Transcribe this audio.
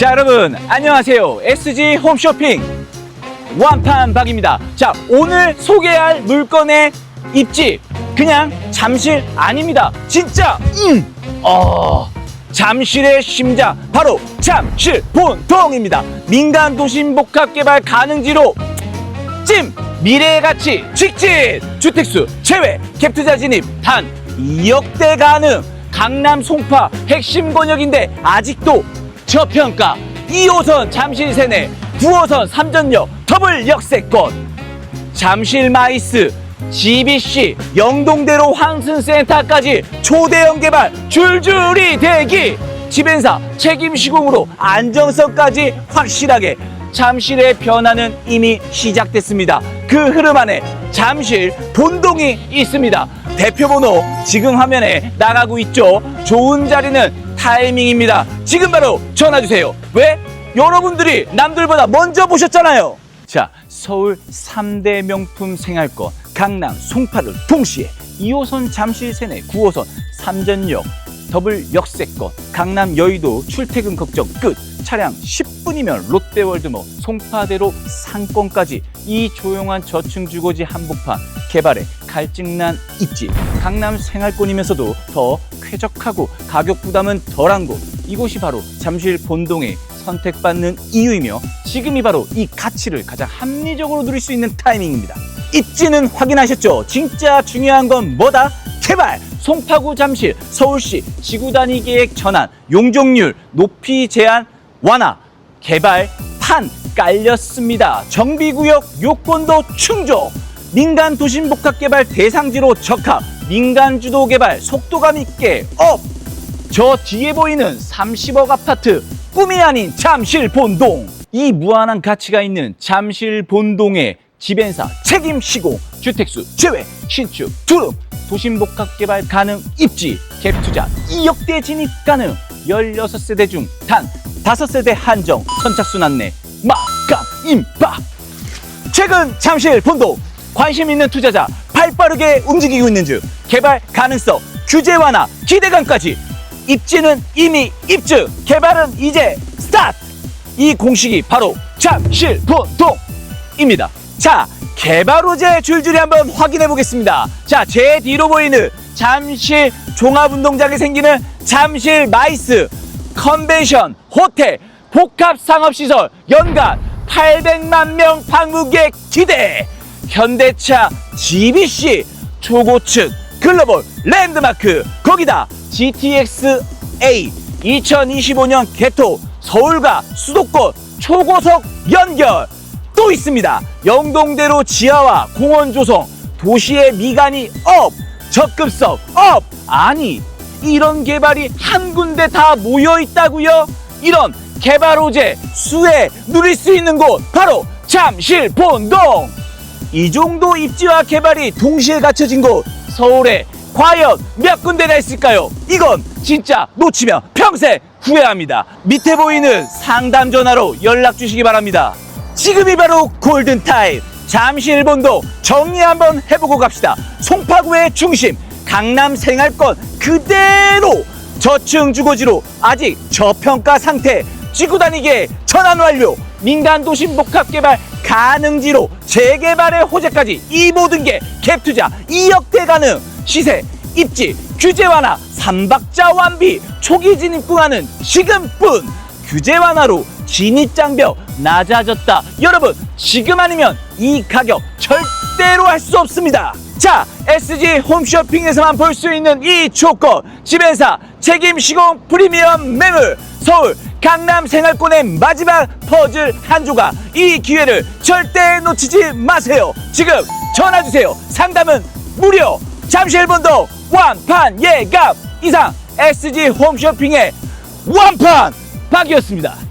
자 여러분 안녕하세요. SG 홈쇼핑 완판박입니다. 자 오늘 소개할 물건의 입지 그냥 잠실 아닙니다. 진짜 음! 어, 잠실의 심장 바로 잠실 본동입니다. 민간 도심 복합 개발 가능지로 찜 미래의 가치 직진 주택수 제외 갭투자 진입 단 2억대 가능. 강남 송파 핵심 권역인데 아직도 저평가 2호선 잠실 세내 9호선 삼전역 더블 역세권 잠실 마이스 GBC 영동대로 황순센터까지 초대형 개발 줄줄이 대기 집행사 책임 시공으로 안정성까지 확실하게 잠실의 변화는 이미 시작됐습니다. 그 흐름 안에 잠실 본동이 있습니다. 대표번호 지금 화면에 나가고 있죠. 좋은 자리는 타이밍입니다. 지금 바로 전화 주세요. 왜? 여러분들이 남들보다 먼저 보셨잖아요. 자, 서울 3대 명품 생활권 강남 송파를 동시에 2호선 잠실 세내 9호선 삼전역 더블 역세권 강남 여의도 출퇴근 걱정 끝 차량 10분이면 롯데월드몰 송파대로 상권까지 이 조용한 저층 주거지 한복판 개발에 갈증난 입지 강남 생활권이면서도 더 쾌적하고 가격 부담은 덜한 곳 이곳이 바로 잠실 본동에 선택받는 이유이며 지금이 바로 이 가치를 가장 합리적으로 누릴 수 있는 타이밍입니다. 입지는 확인하셨죠? 진짜 중요한 건 뭐다? 개발! 송파구 잠실 서울시 지구 단위 계획 전환 용적률 높이 제한 완화 개발 판 깔렸습니다. 정비구역 요건도 충족 민간 도심 복합 개발 대상지로 적합 민간 주도 개발 속도감 있게 업! 저 뒤에 보이는 30억 아파트 꿈이 아닌 잠실 본동. 이 무한한 가치가 있는 잠실 본동의 집행사 책임 시공 주택수 제외 신축 두름 도심 복합 개발 가능 입지 갭 투자 2억대 진입 가능. 16세대 중 단 5세대 한정 선착순 안내 막감 임박. 최근 잠실 본도 관심 있는 투자자 발빠르게 움직이고 있는 중 개발 가능성 규제 완화 기대감까지. 입지는 이미 입증 개발은 이제 스타트. 이 공식이 바로 잠실 본동입니다. 자 개발 호재 줄줄이 한번 확인해 보겠습니다. 자 제 뒤로 보이는 잠실 종합운동장에 생기는 잠실 마이스 컨벤션 호텔 복합 상업시설 연간 800만 명 방문객 기대 현대차 GBC 초고층 글로벌 랜드마크 거기다 GTX A 2025년 개토 서울과 수도권 초고속 연결 또 있습니다 영동대로 지하와 공원 조성 도시의 미간이 업 적급성 업 아니 이런 개발이 한 군데 다 모여 있다고요? 이런 개발 호재 수혜 누릴 수 있는 곳 바로 잠실 본동. 이 정도 입지와 개발이 동시에 갖춰진 곳 서울에 과연 몇 군데나 있을까요? 이건 진짜 놓치면 평생 후회합니다. 밑에 보이는 상담 전화로 연락 주시기 바랍니다. 지금이 바로 골든 타임. 잠실 본도 정리 한번 해보고 갑시다. 송파구의 중심 강남 생활권 그대로 저층 주거지로 아직 저평가 상태 지구 단위계 전환 완료 민간 도심 복합 개발 가능지로 재개발의 호재까지 이 모든 게 갭 투자 2억대 가능. 시세 입지 규제 완화 삼박자 완비 초기 진입 구간은 지금뿐. 규제 완화로 진입 장벽 낮아졌다. 여러분 지금 아니면 이 가격 절대로 할 수 없습니다. 자 SG 홈쇼핑에서만 볼 수 있는 이 조건. 집행사 책임 시공 프리미엄 매물 서울 강남 생활권의 마지막 퍼즐 한 조각. 이 기회를 절대 놓치지 마세요. 지금 전화 주세요. 상담은 무료. 잠실 본도 완판 예감. 이상 SG 홈쇼핑의 완판 박이었습니다